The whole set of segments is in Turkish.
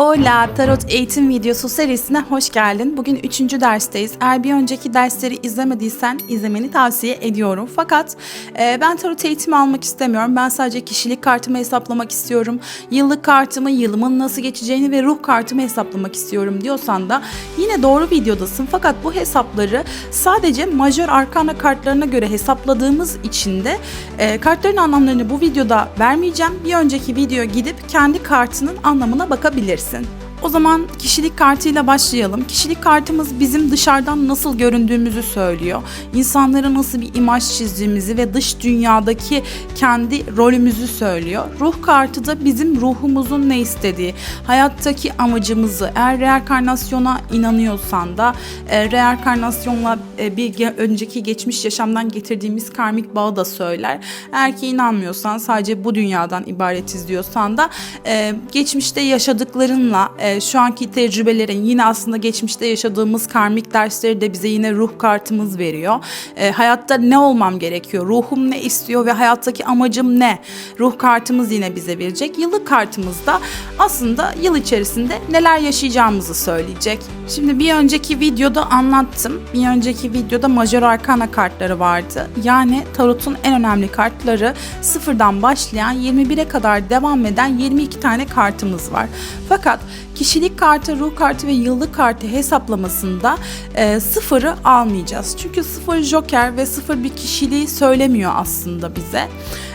Hola Tarot eğitim videosu serisine hoş geldin. Bugün 3. dersteyiz. Eğer bir önceki dersleri izlemediysen izlemeni tavsiye ediyorum. Fakat e, ben tarot eğitimi almak istemiyorum. Ben sadece kişilik kartımı hesaplamak istiyorum. Yıllık kartımı, yılımın nasıl geçeceğini ve ruh kartımı hesaplamak istiyorum diyorsan da yine doğru videodasın. Fakat bu hesapları sadece majör arkana kartlarına göre hesapladığımız için de e, kartların anlamlarını bu videoda vermeyeceğim. Bir önceki video gidip kendi kartının anlamına bakabilirsin. listen. O zaman kişilik kartıyla başlayalım. Kişilik kartımız bizim dışarıdan nasıl göründüğümüzü söylüyor. İnsanlara nasıl bir imaj çizdiğimizi ve dış dünyadaki kendi rolümüzü söylüyor. Ruh kartı da bizim ruhumuzun ne istediği, hayattaki amacımızı, eğer reenkarnasyona inanıyorsan da e, reenkarnasyonla e, bir önceki geçmiş yaşamdan getirdiğimiz karmik bağı da söyler. Eğer ki inanmıyorsan sadece bu dünyadan ibaretiz diyorsan da e, geçmişte yaşadıklarınla e, şu anki tecrübelerin yine aslında geçmişte yaşadığımız karmik dersleri de bize yine ruh kartımız veriyor. E, hayatta ne olmam gerekiyor? Ruhum ne istiyor ve hayattaki amacım ne? Ruh kartımız yine bize verecek. Yıllık kartımızda aslında yıl içerisinde neler yaşayacağımızı söyleyecek. Şimdi bir önceki videoda anlattım. Bir önceki videoda majör arkana kartları vardı. Yani tarotun en önemli kartları sıfırdan başlayan 21'e kadar devam eden 22 tane kartımız var. Fakat kişilik kartı, ruh kartı ve yıllık kartı hesaplamasında e, sıfırı almayacağız. Çünkü sıfır joker ve sıfır bir kişiliği söylemiyor aslında bize.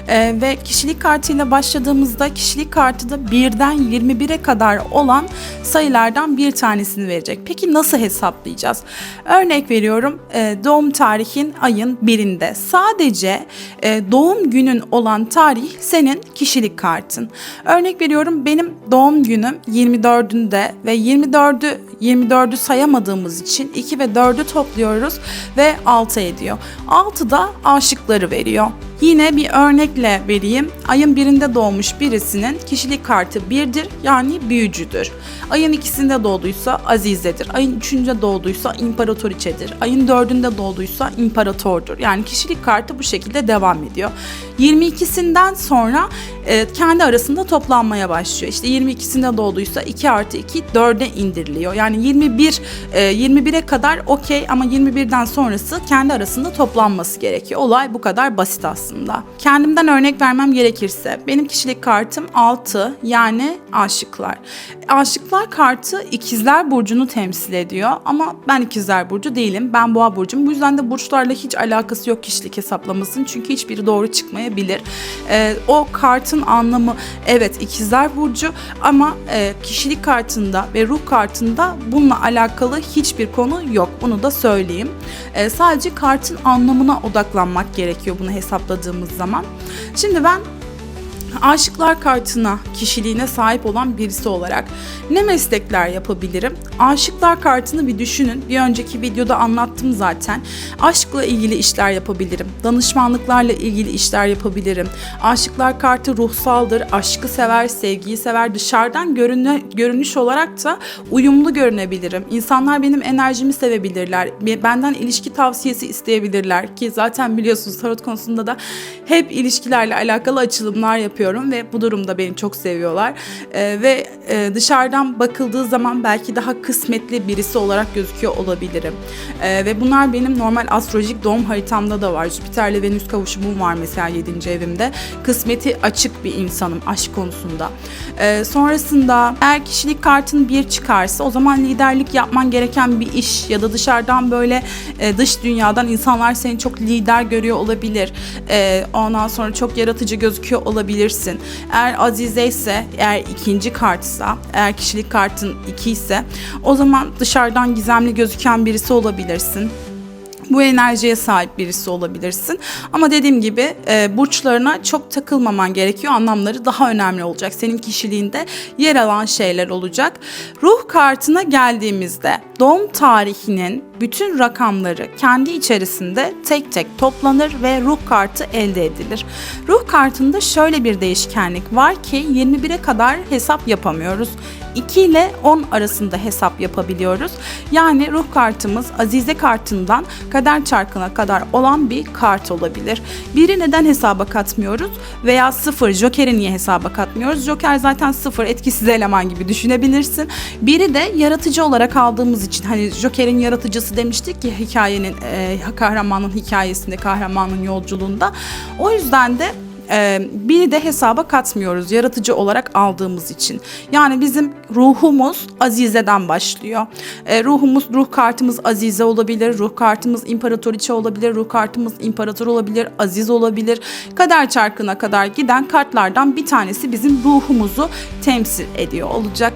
E, ve kişilik kartıyla başladığımızda kişilik kartı da 1'den 21'e kadar olan sayılardan bir tanesini verecek. Peki nasıl hesaplayacağız? Örnek veriyorum e, doğum tarihin ayın birinde. Sadece e, doğum günün olan tarih senin kişilik kartın. Örnek veriyorum benim doğum günüm 24'ünde ve 24'ü 24'ü sayamadığımız için 2 ve 4'ü topluyoruz ve 6 ediyor. 6 da aşıkları veriyor. Yine bir örnekle vereyim. Ayın birinde doğmuş birisinin kişilik kartı birdir yani büyücüdür. Ayın ikisinde doğduysa azizedir. Ayın üçünde doğduysa imparatoriçedir. Ayın dördünde doğduysa imparatordur. Yani kişilik kartı bu şekilde devam ediyor. 22'sinden sonra e, kendi arasında toplanmaya başlıyor. İşte 22'sinde doğduysa 2 artı 2 4'e indiriliyor. Yani 21 e, 21'e kadar okey ama 21'den sonrası kendi arasında toplanması gerekiyor. Olay bu kadar basit aslında. Kendimden örnek vermem gerekirse benim kişilik kartım 6 yani aşıklar. Aşıklar kartı ikizler burcunu temsil ediyor ama ben ikizler burcu değilim. Ben boğa burcum. Bu yüzden de burçlarla hiç alakası yok kişilik hesaplamasının. Çünkü hiçbiri doğru çıkmayabilir. Ee, o kartın anlamı evet ikizler burcu ama e, kişilik kartında ve ruh kartında bununla alakalı hiçbir konu yok. Bunu da söyleyeyim. Ee, sadece kartın anlamına odaklanmak gerekiyor bunu hesapladığımız zaman. Şimdi ben Aşıklar kartına, kişiliğine sahip olan birisi olarak ne meslekler yapabilirim? Aşıklar kartını bir düşünün. Bir önceki videoda anlattım zaten. Aşkla ilgili işler yapabilirim. Danışmanlıklarla ilgili işler yapabilirim. Aşıklar kartı ruhsaldır. Aşkı sever, sevgiyi sever. Dışarıdan görünü, görünüş olarak da uyumlu görünebilirim. İnsanlar benim enerjimi sevebilirler. Benden ilişki tavsiyesi isteyebilirler ki zaten biliyorsunuz tarot konusunda da hep ilişkilerle alakalı açılımlar yapıyorum ve bu durumda beni çok seviyorlar. Ee, ve e, dışarıdan bakıldığı zaman belki daha kısmetli birisi olarak gözüküyor olabilirim. Ee, ve bunlar benim normal astrolojik doğum haritamda da var. Jüpiter'le Venüs kavuşumum var mesela 7. evimde. Kısmeti açık bir insanım aşk konusunda. Ee, sonrasında eğer kişilik kartın bir çıkarsa o zaman liderlik yapman gereken bir iş ya da dışarıdan böyle e, dış dünyadan insanlar seni çok lider görüyor olabilir. Ee, ondan sonra çok yaratıcı gözüküyor olabilirsin. Eğer Azize ise, eğer ikinci kartsa, eğer kişilik kartın iki ise o zaman dışarıdan gizemli gözüken birisi olabilirsin bu enerjiye sahip birisi olabilirsin. Ama dediğim gibi e, burçlarına çok takılmaman gerekiyor. Anlamları daha önemli olacak. Senin kişiliğinde yer alan şeyler olacak. Ruh kartına geldiğimizde doğum tarihinin bütün rakamları kendi içerisinde tek tek toplanır ve ruh kartı elde edilir. Ruh kartında şöyle bir değişkenlik var ki 21'e kadar hesap yapamıyoruz. 2 ile 10 arasında hesap yapabiliyoruz. Yani ruh kartımız Azize kartından kader çarkına kadar olan bir kart olabilir. Biri neden hesaba katmıyoruz veya 0 Joker'i niye hesaba katmıyoruz? Joker zaten 0 etkisiz eleman gibi düşünebilirsin. Biri de yaratıcı olarak aldığımız için hani Joker'in yaratıcısı demiştik ki hikayenin e, kahramanın hikayesinde kahramanın yolculuğunda. O yüzden de ee, biri de hesaba katmıyoruz yaratıcı olarak aldığımız için. Yani bizim ruhumuz Azize'den başlıyor. Ee, ruhumuz, ruh kartımız Azize olabilir, ruh kartımız İmparatoriçe olabilir, ruh kartımız İmparator olabilir, Aziz olabilir. Kader çarkına kadar giden kartlardan bir tanesi bizim ruhumuzu temsil ediyor olacak.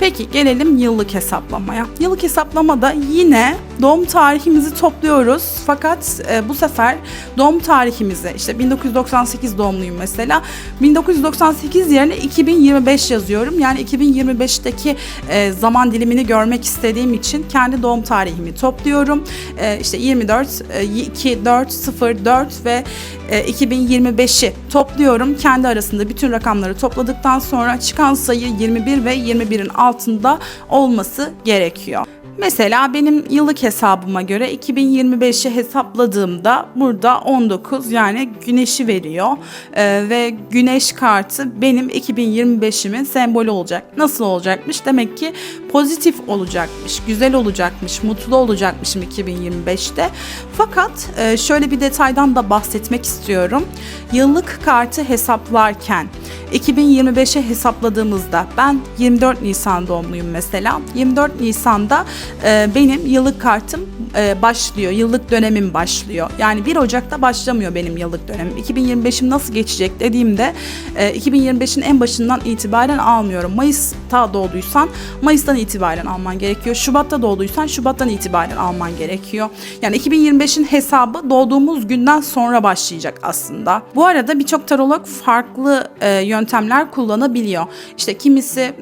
Peki gelelim yıllık hesaplamaya. Yıllık hesaplamada yine doğum tarihimizi topluyoruz. Fakat e, bu sefer doğum tarihimizi işte 1998 doğumluyum mesela. 1998 yerine 2025 yazıyorum. Yani 2025'teki e, zaman dilimini görmek istediğim için kendi doğum tarihimi topluyorum. E, işte 24, e, 2, 4, 0, 4 ve e, 2025'i topluyorum. Kendi arasında bütün rakamları topladıktan sonra çıkan sayı 21 ve 21'in altında olması gerekiyor. Mesela benim yıllık hesabıma göre 2025'i hesapladığımda burada 19 yani güneşi veriyor Ee, ve güneş kartı benim 2025'imin sembolü olacak. Nasıl olacakmış? Demek ki pozitif olacakmış, güzel olacakmış, mutlu olacakmışım 2025'te. Fakat e, şöyle bir detaydan da bahsetmek istiyorum. Yıllık kartı hesaplarken 2025'e hesapladığımızda ben 24 Nisan doğumluyum mesela. 24 Nisan'da e, benim yıllık kartım e, başlıyor. Yıllık dönemim başlıyor. Yani 1 Ocak'ta başlamıyor benim yıllık dönemim. 2025'im nasıl geçecek dediğimde e, 2025'in en başından itibaren almıyorum. Mayıs'ta doğduysan Mayıs'tan itibaren alman gerekiyor. Şubat'ta doğduysan Şubat'tan itibaren alman gerekiyor. Yani 2025'in hesabı doğduğumuz günden sonra başlayacak aslında. Bu arada birçok tarolog farklı e, yöntemler kullanabiliyor. İşte kimisi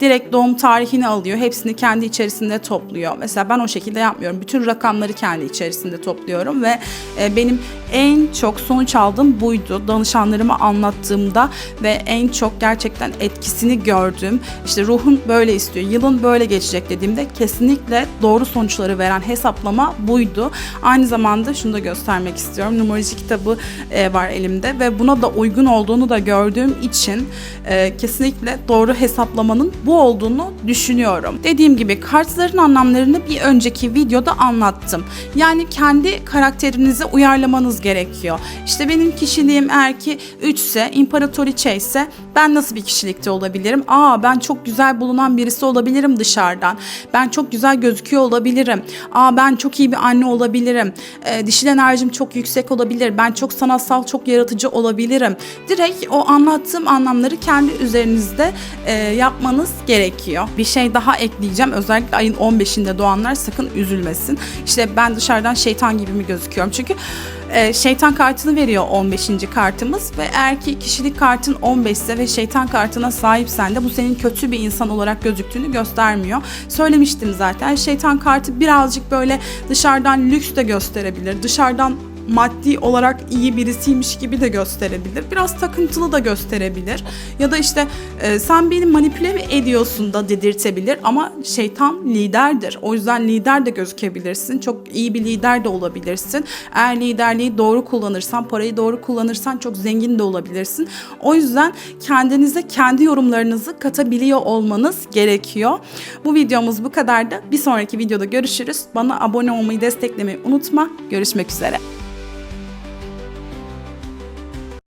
direkt doğum tarihini alıyor. Hepsini kendi içerisinde topluyor. Mesela ben o şekilde yapmıyorum. Bütün rakamları kendi içerisinde topluyorum ve e, benim en çok sonuç aldığım buydu. Danışanlarıma anlattığımda ve en çok gerçekten etkisini gördüğüm işte ruhun böyle istiyor, yılın böyle geçecek dediğimde kesinlikle doğru sonuçları veren hesaplama buydu. Aynı zamanda şunu da göstermek istiyorum. Numeroloji kitabı e, var elimde ve buna da uygun olduğunu da gördüğüm için e, kesinlikle doğru hesaplamanın bu olduğunu düşünüyorum. Dediğim gibi kartların anlamlarını bir önceki videoda anlattım. Yani kendi karakterinize uyarlamanız gerekiyor. İşte benim kişiliğim eğer ki 3 ise, imparatoriçe ise ben nasıl bir kişilikte olabilirim? Aa ben çok güzel bulunan birisi olabilirim dışarıdan. Ben çok güzel gözüküyor olabilirim. Aa ben çok iyi bir anne olabilirim. Ee, dişil enerjim çok yüksek olabilir. Ben çok sanatsal, çok yaratıcı olabilirim. Direkt o anlattığım anlamları kendi üzerinizde e, yapmanız gerekiyor. Bir şey daha ekleyeceğim. Özellikle ayın 15'inde doğanlar sakın üzülmesin. İşte ben dışarıdan şeytan gibi mi gözüküyorum? Çünkü e, şeytan kartını veriyor 15. kartımız ve eğer ki kişilik kartın 15 ise ve şeytan kartına sahipsen de bu senin kötü bir insan olarak gözüktüğünü göstermiyor. Söylemiştim zaten şeytan kartı birazcık böyle dışarıdan lüks de gösterebilir. Dışarıdan maddi olarak iyi birisiymiş gibi de gösterebilir. Biraz takıntılı da gösterebilir. Ya da işte e, sen beni manipüle mi ediyorsun da dedirtebilir ama şeytan liderdir. O yüzden lider de gözükebilirsin. Çok iyi bir lider de olabilirsin. Eğer liderliği doğru kullanırsan, parayı doğru kullanırsan çok zengin de olabilirsin. O yüzden kendinize kendi yorumlarınızı katabiliyor olmanız gerekiyor. Bu videomuz bu kadardı. Bir sonraki videoda görüşürüz. Bana abone olmayı desteklemeyi unutma. Görüşmek üzere.